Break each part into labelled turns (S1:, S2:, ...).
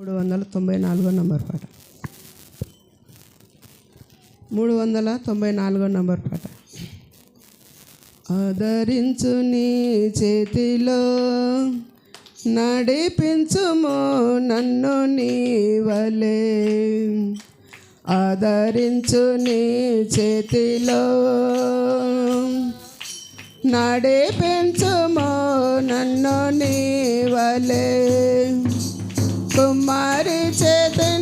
S1: మూడు వందల తొంభై నాలుగో నంబర్ పాట. మూడు వందల తొంభై నాలుగో నంబర్ పాట. ఆదరించు నీ చేతిలో నడిపించుము నన్ను నీవలే ఆదరించు నీ చేతిలో నడిపించుము నన్ను నీవలే তোমার চেতন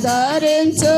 S1: Father into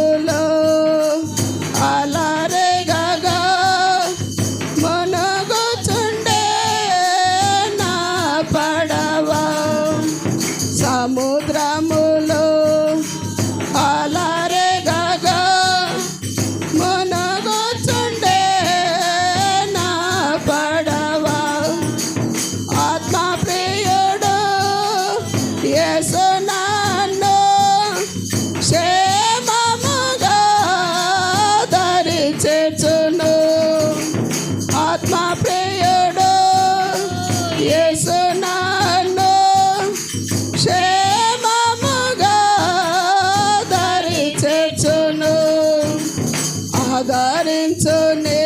S1: చేస్తున్నాను క్షేమముగా దారి చేర్చును ఆత్మ ప్రియుడు చేస్తున్నాను క్షేమముగా దారి చేర్చును ఆదరించుని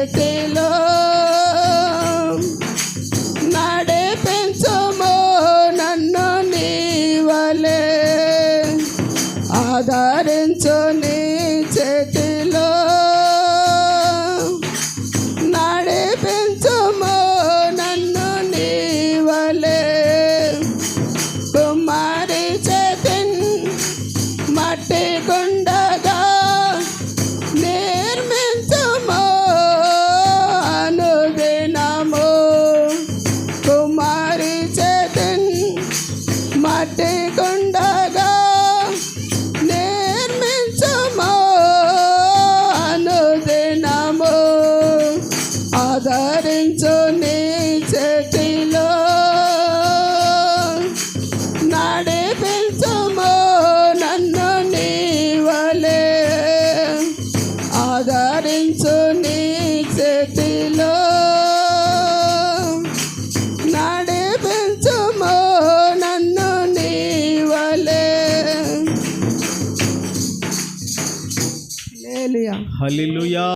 S1: నడిపించు నీ చేతిలో నడిపించుము నన్ను నీవలే ఆదరించు నీ చేతిలో నడిపించుము నన్ను నీవలే కుమారి చేతిన్ మట్టి గుండగా మట్టి
S2: హలిలుయా